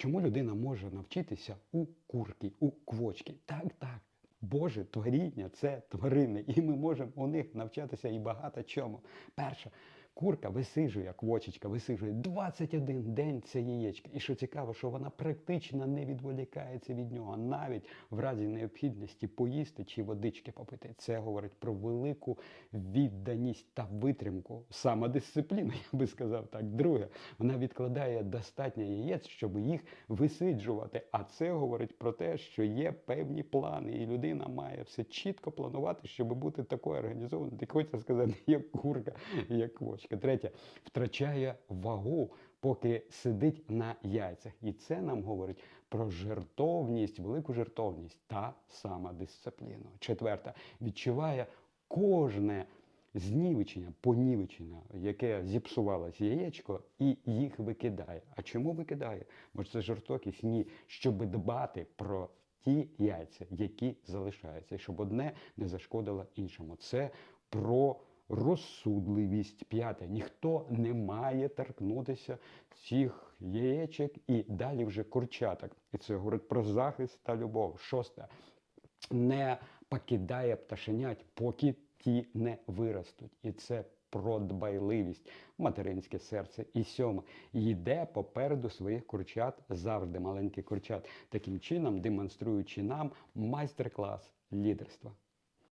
Чому людина може навчитися у курки, у квочки? Так, так. Боже творіння це тварини, і ми можемо у них навчатися і багато чому. Перше, курка висижує, квочечка висижує 21 день це яєчко. І що цікаво, що вона практично не відволікається від нього, навіть в разі необхідності поїсти чи водички попити. Це говорить про велику відданість та витримку, самодисципліну, я би сказав так. Друге, вона відкладає достатньо яєць, щоб їх висиджувати. А це говорить про те, що є певні плани, і людина має все чітко планувати, щоб бути такою організованою, так хочеться сказати, як курка, як квочка. Третє, втрачає вагу. Поки сидить на яйцях, і це нам говорить про жертовність, велику жертовність та самодисципліну. Четверте, відчуває кожне знівечення, понівечення, яке зіпсувалось яєчко, і їх викидає. А чому викидає? Може, це жорстокість? Ні, щоб дбати про ті яйця, які залишаються, щоб одне не зашкодило іншому. Це про розсудливість. П'яте. Ніхто не має торкнутися цих яєчок і далі вже курчаток. І це говорить про захист та любов. Шосте не покидає пташенят, поки ті не виростуть. І це про дбайливість, материнське серце. І сьоме йде попереду своїх курчат завжди маленьких курчат, таким чином демонструючи нам майстер-клас лідерства.